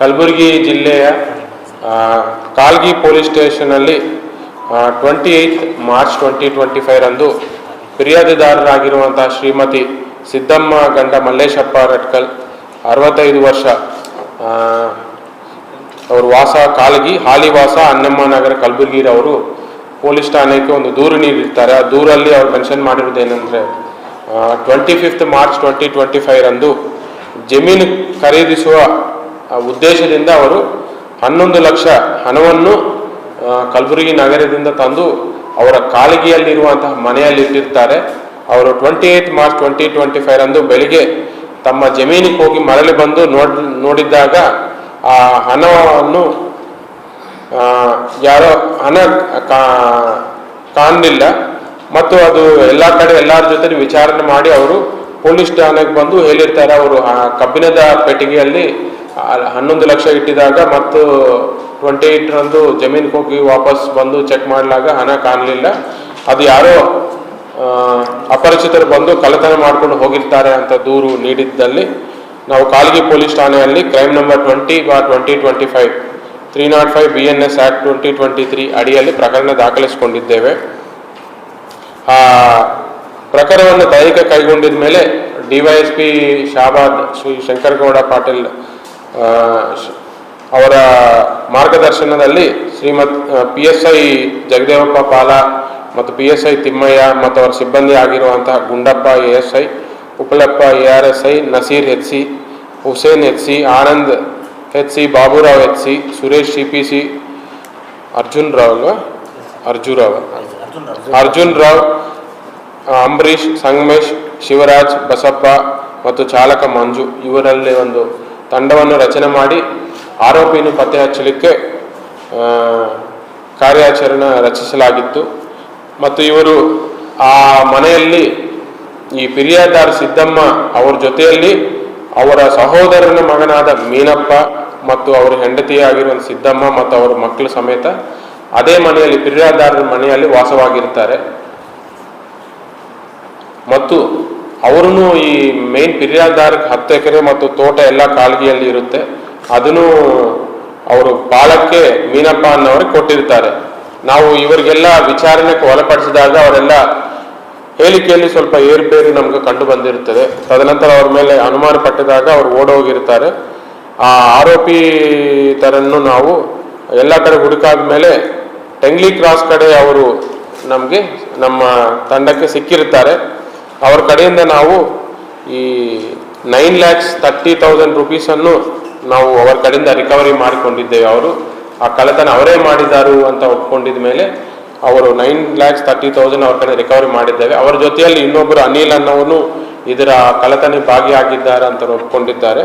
ಕಲಬುರಗಿ ಜಿಲ್ಲೆಯ Kalgi police ಸ್ಟೇಷನಲ್ಲಿ twenty eighth March twenty twenty ಫೈವ್ರಂದು ಫಿರ್ಯಾದಿದಾರರಾಗಿರುವಂತಹ ಶ್ರೀಮತಿ ಸಿದ್ದಮ್ಮ ಗಂಡ ಮಲ್ಲೇಶಪ್ಪ ರಟ್ಕಲ್, ಅರವತ್ತೈದು ವರ್ಷ ಅವರು ವಾಸ ಕಾಲಗಿ ಹಾಲಿ ವಾಸ ಅನ್ನಮ್ಮ ನಗರ ಕಲಬುರಗಿರವರು ಪೊಲೀಸ್ ಠಾಣೆಗೆ ಒಂದು ದೂರು ನೀಡಿರ್ತಾರೆ. ಆ ದೂರಲ್ಲಿ ಅವ್ರು ಮೆನ್ಷನ್ ಮಾಡಿರೋದು ಏನಂದರೆ twenty fifth March twenty twenty five ರಂದು ಜಮೀನು ಖರೀದಿಸುವ ಉದ್ದೇಶದಿಂದ ಅವರು ಹನ್ನೊಂದು ಲಕ್ಷ ಹಣವನ್ನು ಆ, ಕಲಬುರಗಿ ನಗರದಿಂದ ತಂದು ಅವರ ಕಾಲಿಗೆಯಲ್ಲಿರುವಂತಹ ಮನೆಯಲ್ಲಿ ಇಟ್ಟಿರ್ತಾರೆ. ಅವರು twenty eighth March twenty twenty five ರಂದು ಬೆಳಿಗ್ಗೆ ತಮ್ಮ ಜಮೀನಿಗೆ ಹೋಗಿ ಮರಳಿ ಬಂದು ನೋಡ್ ನೋಡಿದ್ದಾಗ ಆ ಹಣವನ್ನು ಆ, ಯಾರೋ ಹಣ ಕಾಣಲಿಲ್ಲ. ಮತ್ತು ಅದು ಎಲ್ಲ ಕಡೆ ಎಲ್ಲರ ಜೊತೆ ವಿಚಾರಣೆ ಮಾಡಿ ಅವರು ಪೊಲೀಸ್ ಠಾಣೆಗೆ ಬಂದು ಹೇಳಿರ್ತಾರೆ. ಅವರು ಆ ಕಬ್ಬಿಣದ ಪೆಟ್ಟಿಗೆಯಲ್ಲಿ ಆ ಹನ್ನೊಂದು ಲಕ್ಷ ಇಟ್ಟಿದಾಗ ಮತ್ತು ಟ್ವೆಂಟಿ ಏಯ್ಟ್ರಂದು ಜಮೀನಿಗೆ ಹೋಗಿ ವಾಪಸ್ ಬಂದು ಚೆಕ್ ಮಾಡಲಾಗ ಹಣ ಕಾಣಲಿಲ್ಲ. ಅದು ಯಾರೋ ಅಪರಿಚಿತರು ಬಂದು ಕಳ್ಳತನ ಮಾಡ್ಕೊಂಡು ಹೋಗಿರ್ತಾರೆ ಅಂತ ದೂರು ನೀಡಿದ್ದಲ್ಲಿ. ನಾವು ಕಾಲ್ಗಿ ಪೊಲೀಸ್ ಠಾಣೆಯಲ್ಲಿ ಕ್ರೈಮ್ ನಂಬರ್ ಟ್ವೆಂಟಿ ಬಾ twenty twenty five three not five B N S act twenty twenty three ಅಡಿಯಲ್ಲಿ ಪ್ರಕರಣ ದಾಖಲಿಸಿಕೊಂಡಿದ್ದೇವೆ. ಆ, ಪ್ರಕರಣವನ್ನು ತನಿಖೆ ಕೈಗೊಂಡಿದ ಮೇಲೆ ಡಿವೈಎಸ್ಪಿ ಶಾಬಾದ್ ಶ್ರೀ ಶಂಕರಗೌಡ ಪಾಟೀಲ್ ಅವರ ಮಾರ್ಗದರ್ಶನದಲ್ಲಿ Shrimat P S I Jagadevappa Pala ಮತ್ತು ಪಿ ಎಸ್ ಐ ತಿಮ್ಮಯ್ಯ ಮತ್ತು ಅವರ ಸಿಬ್ಬಂದಿ ಆಗಿರುವಂತಹ Gundappa A S I Upalappa A R S I Naseer H C Hussain H C Anand H C Baburao H C Suresh C P C Arjun Rao ಅಲ್ವಾ? ಅರ್ಜುನ್ ರಾವ್. ಅರ್ಜುನ್ ರಾವ್ ಆ, ಅಂಬರೀಷ್ ಸಂಗಮೇಶ್ ಶಿವರಾಜ್ ಬಸಪ್ಪ ಮತ್ತು ಚಾಲಕ ಮಂಜು ಇವರಲ್ಲಿ ಒಂದು ತಂಡವನ್ನು ರಚನೆ ಮಾಡಿ ಆರೋಪಿಯನ್ನು ಪತ್ತೆ ಹಚ್ಚಲಿಕ್ಕೆ ಕಾರ್ಯಾಚರಣೆ ರಚಿಸಲಾಗಿತ್ತು. ಮತ್ತು ಇವರು ಆ ಮನೆಯಲ್ಲಿ ಈ ಪಿರಿಯಾದಾರ್ ಸಿದ್ದಮ್ಮ ಅವರ ಜೊತೆಯಲ್ಲಿ ಅವರ ಸಹೋದರನ ಮಗನಾದ ಮೀನಪ್ಪ ಮತ್ತು ಅವರ ಹೆಂಡತಿಯಾಗಿರುವ ಸಿದ್ದಮ್ಮ ಮತ್ತು ಅವರ ಮಕ್ಕಳು ಸಮೇತ ಅದೇ ಮನೆಯಲ್ಲಿ ಫಿರ್ಯಾದಾರರ ಮನೆಯಲ್ಲಿ ವಾಸವಾಗಿರ್ತಾರೆ. ಮತ್ತು ಅವರೂ ಈ ಮೇನ್ ಫಿರ್ಯಾದಾರಕ್ಕೆ ಹತ್ತು ಎಕರೆ ಮತ್ತು ತೋಟ ಎಲ್ಲ ಕಾಲ್ಗಿಯಲ್ಲಿ ಇರುತ್ತೆ. ಅದನ್ನು ಅವರು ಬಾಳಕ್ಕೆ ಮೀನಪ್ಪ ಅನ್ನೋರಿಗೆ ಕೊಟ್ಟಿರ್ತಾರೆ. ನಾವು ಇವರಿಗೆಲ್ಲ ವಿಚಾರಣೆಗೆ ಒಳಪಡಿಸಿದಾಗ ಅವರೆಲ್ಲ ಹೇಳಿಕೆಯಲ್ಲಿ ಸ್ವಲ್ಪ ಏರುಪೇರು ನಮ್ಗೆ ಕಂಡು ಬಂದಿರುತ್ತದೆ. ತದನಂತರ ಅವ್ರ ಮೇಲೆ ಅನುಮಾನ ಪಟ್ಟಿದಾಗ ಅವ್ರು ಓಡೋಗಿರ್ತಾರೆ. ಆ ಆರೋಪಿ ತರನ್ನು ನಾವು ಎಲ್ಲ ಕಡೆ ಹುಡುಕಾದ ಮೇಲೆ ಟೆಂಗ್ಲಿ ಕ್ರಾಸ್ ಕಡೆ ಅವರು ನಮಗೆ ನಮ್ಮ ತಂಡಕ್ಕೆ ಸಿಕ್ಕಿರ್ತಾರೆ ಅವ್ರ ಕಡೆಯಿಂದ ನಾವು ಈ ನೈನ್ ಲ್ಯಾಕ್ಸ್ ತರ್ಟಿ ತೌಸಂಡ್ ರುಪೀಸನ್ನು ನಾವು ಅವರ ಕಡೆಯಿಂದ ರಿಕವರಿ ಮಾಡಿಕೊಂಡಿದ್ದೇವೆ ಅವರು. ಆ ಕಳೆತನ ಅವರೇ ಮಾಡಿದಾರು ಅಂತ ಒಪ್ಕೊಂಡಿದ ಮೇಲೆ ಅವರು ನೈನ್ ಲ್ಯಾಕ್ಸ್ ತರ್ಟಿ ತೌಸಂಡ್ ಅವ್ರ ಕಡೆ ರಿಕವರಿ ಮಾಡಿದ್ದೇವೆ. ಅವರ ಜೊತೆಯಲ್ಲಿ ಇನ್ನೊಬ್ಬರು ಅನಿಲ್ ಅನ್ನೋನು ಇದರ ಕಳ್ಳತನ ಭಾಗಿಯಾಗಿದ್ದಾರೆ ಅಂತ ಒಪ್ಕೊಂಡಿದ್ದಾರೆ.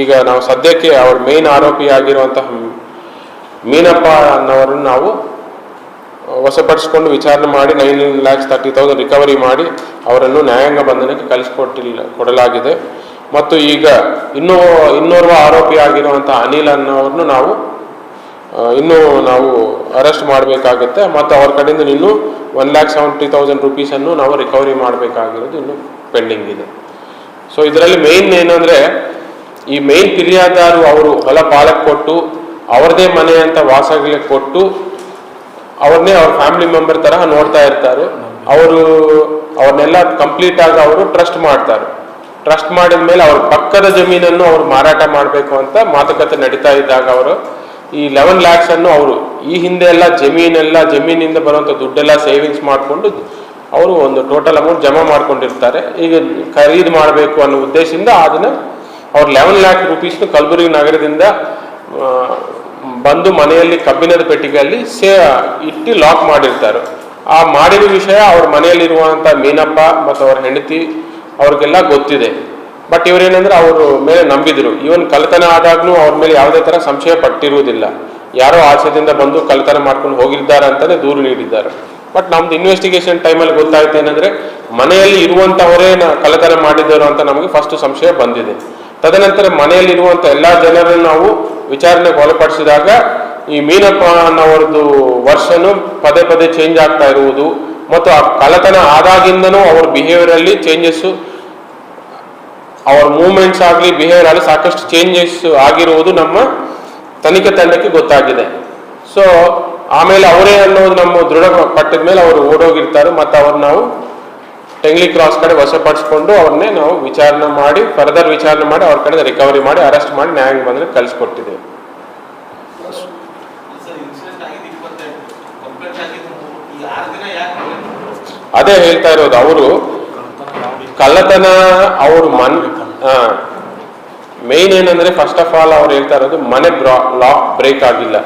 ಈಗ ನಾವು ಸದ್ಯಕ್ಕೆ ಅವ್ರ ಮೇನ್ ಆರೋಪಿಯಾಗಿರುವಂತಹ ಮೀನಪ್ಪ ಅನ್ನೋರನ್ನು ನಾವು ವಶಪಡಿಸಿಕೊಂಡು ವಿಚಾರಣೆ ಮಾಡಿ nine lakhs thirty thousand recovery ಮಾಡಿ ಅವರನ್ನು ನ್ಯಾಯಾಂಗ ಬಂಧನಕ್ಕೆ ಕಳಿಸಿಕೊಟ್ಟಿಲ್ಲ, ಕೊಡಲಾಗಿದೆ. ಮತ್ತು ಈಗ ಇನ್ನೂ ಇನ್ನೋರ್ವ ಆರೋಪಿ ಆಗಿರುವಂಥ ಅನಿಲ್ ಅನ್ನೋರನ್ನು ನಾವು ಇನ್ನೂ ನಾವು ಅರೆಸ್ಟ್ ಮಾಡಬೇಕಾಗುತ್ತೆ. ಮತ್ತು ಅವ್ರ ಕಡೆಯಿಂದ ಇನ್ನೂ ಒನ್ ಲ್ಯಾಕ್ ಸೆವೆಂಟಿ ತೌಸಂಡ್ ರುಪೀಸನ್ನು ನಾವು ರಿಕವರಿ ಮಾಡಬೇಕಾಗಿರೋದು ಇನ್ನೂ ಪೆಂಡಿಂಗ್ ಇದೆ. ಸೊ, ಇದರಲ್ಲಿ ಮೇಯ್ನ್ ಏನಂದರೆ, ಈ ಮೇಯ್ನ್ ಫಿರ್ಯಾದಾರು ಅವರು ಹೊಲ ಪಾಲಕ್ಕೆ ಕೊಟ್ಟು, ಅವ್ರದೇ ಮನೆ ಅಂತ ವಾಸಗಳಿಗೆ ಕೊಟ್ಟು ಅವ್ರನ್ನೇ ಅವ್ರ ಫ್ಯಾಮಿಲಿ ಮೆಂಬರ್ ತರಹ ನೋಡ್ತಾ ಇರ್ತಾರೆ. ಅವರು ಅವ್ರನ್ನೆಲ್ಲ ಕಂಪ್ಲೀಟ್ ಆಗಿ ಅವರು ಟ್ರಸ್ಟ್ ಮಾಡ್ತಾರೆ. ಟ್ರಸ್ಟ್ ಮಾಡಿದ ಮೇಲೆ ಅವ್ರ ಪಕ್ಕದ ಜಮೀನನ್ನು ಅವ್ರು ಮಾರಾಟ ಮಾಡಬೇಕು ಅಂತ ಮಾತುಕತೆ ನಡೀತಾ ಇದ್ದಾಗ ಅವರು ಈ ಲೆವೆನ್ ಲ್ಯಾಕ್ಸ್ ಅನ್ನು ಅವರು ಈ ಹಿಂದೆ ಎಲ್ಲ ಜಮೀನೆಲ್ಲ ಜಮೀನಿಂದ ಬರುವಂಥ ದುಡ್ಡೆಲ್ಲ ಸೇವಿಂಗ್ಸ್ ಮಾಡಿಕೊಂಡು ಅವರು ಒಂದು ಟೋಟಲ್ ಅಮೌಂಟ್ ಜಮಾ ಮಾಡ್ಕೊಂಡಿರ್ತಾರೆ. ಈಗ ಖರೀದಿ ಮಾಡಬೇಕು ಅನ್ನೋ ಉದ್ದೇಶದಿಂದ ಅದನ್ನ ಅವ್ರು ಲೆವೆನ್ ಲ್ಯಾಕ್ ರುಪೀಸ್ನು ಕಲಬುರಗಿ ನಗರದಿಂದ ಬಂದು ಮನೆಯಲ್ಲಿ ಕಬ್ಬಿಣದ ಪೆಟ್ಟಿಗೆಯಲ್ಲಿ ಸೇ, ಇಟ್ಟು ಲಾಕ್ ಮಾಡಿರ್ತಾರೆ. ಆ ಮಾಡಿರೋ ವಿಷಯ ಅವ್ರ ಮನೆಯಲ್ಲಿರುವಂಥ ಮೀನಪ್ಪ ಮತ್ತು ಅವ್ರ ಹೆಂಡತಿ ಅವ್ರಿಗೆಲ್ಲ ಗೊತ್ತಿದೆ. ಬಟ್ ಇವರೇನಂದ್ರೆ ಅವರು ಮೇಲೆ ನಂಬಿದ್ರು. ಇವನ್ ಕಲ್ತನ ಆದಾಗ್ಲೂ ಅವ್ರ ಮೇಲೆ ಯಾವುದೇ ತರ ಸಂಶಯ ಪಟ್ಟಿರುವುದಿಲ್ಲ. ಯಾರೋ ಆಚೆದಿಂದ ಬಂದು ಕಲ್ತನ ಮಾಡ್ಕೊಂಡು ಹೋಗಿದ್ದಾರೆ ಅಂತಾನೆ ದೂರು ನೀಡಿದ್ದಾರೆ. ಬಟ್ ನಮ್ದು ಇನ್ವೆಸ್ಟಿಗೇಷನ್ ಟೈಮಲ್ಲಿ ಗೊತ್ತಾಯ್ತು ಏನಂದ್ರೆ, ಮನೆಯಲ್ಲಿ ಇರುವಂತವರೇ ಕಲ್ತನ ಮಾಡಿದ್ದರು ಅಂತ ನಮಗೆ ಫಸ್ಟ್ ಸಂಶಯ ಬಂದಿದೆ. ತದನಂತರ ಮನೆಯಲ್ಲಿ ಇರುವಂತ ಎಲ್ಲಾ ಜನರನ್ನು ನಾವು ವಿಚಾರಣೆಗೆ ಒಳಪಡಿಸಿದಾಗ ಈ ಮೀನಪ್ಪ ಅನ್ನೋರದ್ದು ವರ್ಷನು ಪದೇ ಪದೇ ಚೇಂಜ್ ಆಗ್ತಾ ಇರುವುದು ಮತ್ತು ಆ ಕಳ್ಳತನ ಆದಾಗಿಂದನೂ ಅವ್ರ ಬಿಹೇವಿಯರ್ ಅಲ್ಲಿ ಚೇಂಜಸ್ ಅವ್ರ ಮೂವ್ಮೆಂಟ್ಸ್ ಆಗಲಿ ಬಿಹೇವಿಯರ್ ಆಗಲಿ ಸಾಕಷ್ಟು ಚೇಂಜಸ್ ಆಗಿರುವುದು ನಮ್ಮ ತನಿಖೆ ತಂಡಕ್ಕೆ ಗೊತ್ತಾಗಿದೆ. ಸೊ ಆಮೇಲೆ ಅವರೇ ಅನ್ನೋದು ನಮ್ಮ ದೃಢ ಪಟ್ಟದ ಮೇಲೆ ಅವರು ಓಡೋಗಿರ್ತಾರೆ ಮತ್ತು ಅವ್ರು ನಾವು ಟೆಂಗ್ಲಿ ಕ್ರಾಸ್ ಕಡೆ ವಶಪಡಿಸ್ಕೊಂಡು ಅವ್ರನ್ನೇ ನಾವು ವಿಚಾರಣೆ ಮಾಡಿ ಫರ್ದರ್ ವಿಚಾರಣೆ ಮಾಡಿ ಅವ್ರ ಕಡೆ ರಿಕವರಿ ಮಾಡಿ ಅರೆಸ್ಟ್ ಮಾಡಿ, ನ್ಯಾಯಾಂಗ ಬಂದ್ರೆ ಕಳಿಸ್ಕೊಟ್ಟಿದ್ದೀವಿ. ಅದೇ ಹೇಳ್ತಾ ಇರೋದು, ಅವರು ಕಳ್ಳತನ ಅವ್ರ ಮನ್ ಮೇನ್ ಏನಂದ್ರೆ ಫಸ್ಟ್ ಆಫ್ ಆಲ್ ಅವ್ರು ಹೇಳ್ತಾ ಇರೋದು ಮನೆ ಲಾಕ್ ಬ್ರೇಕ್ ಆಗಿಲ್ಲ.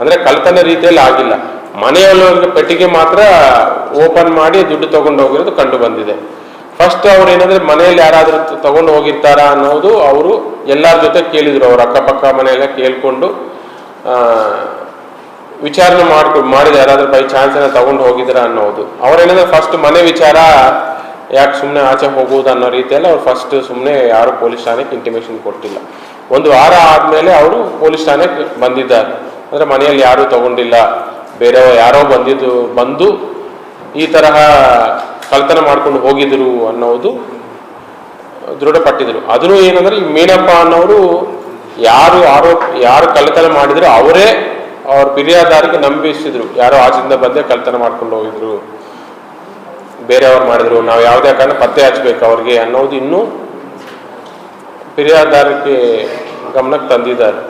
ಅಂದ್ರೆ ಕಳ್ಳತನ ರೀತಿಯಲ್ಲಿ ಆಗಿಲ್ಲ. ಮನೆಯೊಳಗೆ ಪೆಟ್ಟಿಗೆ ಮಾತ್ರ ಓಪನ್ ಮಾಡಿ ದುಡ್ಡು ತಗೊಂಡು ಹೋಗಿರೋದು ಕಂಡು ಬಂದಿದೆ. ಫಸ್ಟ್ ಅವ್ರು ಏನಂದ್ರೆ ಮನೆಯಲ್ಲಿ ಯಾರಾದರೂ ತಗೊಂಡು ಹೋಗಿರ್ತಾರಾ ಅನ್ನೋದು ಅವರು ಎಲ್ಲರ ಜೊತೆ ಕೇಳಿದ್ರು, ಅವ್ರ ಅಕ್ಕಪಕ್ಕ ಮನೆಯೆಲ್ಲ ಕೇಳ್ಕೊಂಡು ವಿಚಾರಣೆ ಮಾಡ್ಕೊ, ಮಾಡಿದ ಯಾರಾದ್ರೂ ಬೈ ಚಾನ್ಸ್ ಏನ ತಗೊಂಡು ಹೋಗಿದ್ರ ಅನ್ನೋದು. ಅವ್ರೇನಂದ್ರೆ ಫಸ್ಟ್ ಮನೆ ವಿಚಾರ ಯಾಕೆ ಸುಮ್ಮನೆ ಆಚೆ ಹೋಗುವುದು ಅನ್ನೋ ರೀತಿಯಲ್ಲಿ ಅವ್ರು ಫಸ್ಟ್ ಸುಮ್ಮನೆ ಯಾರು ಪೊಲೀಸ್ ಠಾಣೆಗೆ ಇಂಟಿಮೇಷನ್ ಕೊಟ್ಟಿಲ್ಲ. ಒಂದು ವಾರ ಆದಮೇಲೆ ಅವರು ಪೊಲೀಸ್ ಠಾಣೆಗೆ ಬಂದಿದ್ದಾರೆ. ಅಂದ್ರೆ ಮನೆಯಲ್ಲಿ ಯಾರು ತಗೊಂಡಿಲ್ಲ. ಬೇರೆ ಯಾರೋ ಬಂದಿದ್ದು, ಬಂದು ಈ ತರಹ ಕಲ್ತನ ಮಾಡ್ಕೊಂಡು ಹೋಗಿದ್ರು ಅನ್ನೋದು ದೃಢಪಟ್ಟಿದ್ರು. ಅದನ್ನು ಏನಂದ್ರೆ ಈ ಮೀನಪ್ಪ ಅನ್ನೋರು ಯಾರು ಆರೋಪ, ಯಾರು ಕಲ್ತನ ಮಾಡಿದ್ರು ಅವರೇ ಅವ್ರ ಫಿರ್ಯಾದಾರಿಗೆ ನಂಬಿಸಿದ್ರು. ಯಾರೋ ಆಚೆಯಿಂದ ಬಂದೇ ಕಲ್ತನ ಮಾಡ್ಕೊಂಡು ಹೋಗಿದ್ರು. ಬೇರೆಯವ್ರು ಮಾಡಿದ್ರು. ನಾವು ಯಾವುದೇ ಕಾರಣ ಪತ್ತೆ ಹಚ್ಬೇಕು ಅವ್ರಿಗೆ ಅನ್ನೋದು ಇನ್ನೂ ಫಿರ್ಯಾದಾರಕ್ಕೆ ಗಮನಕ್ಕೆ ತಂದಿದ್ದಾರೆ.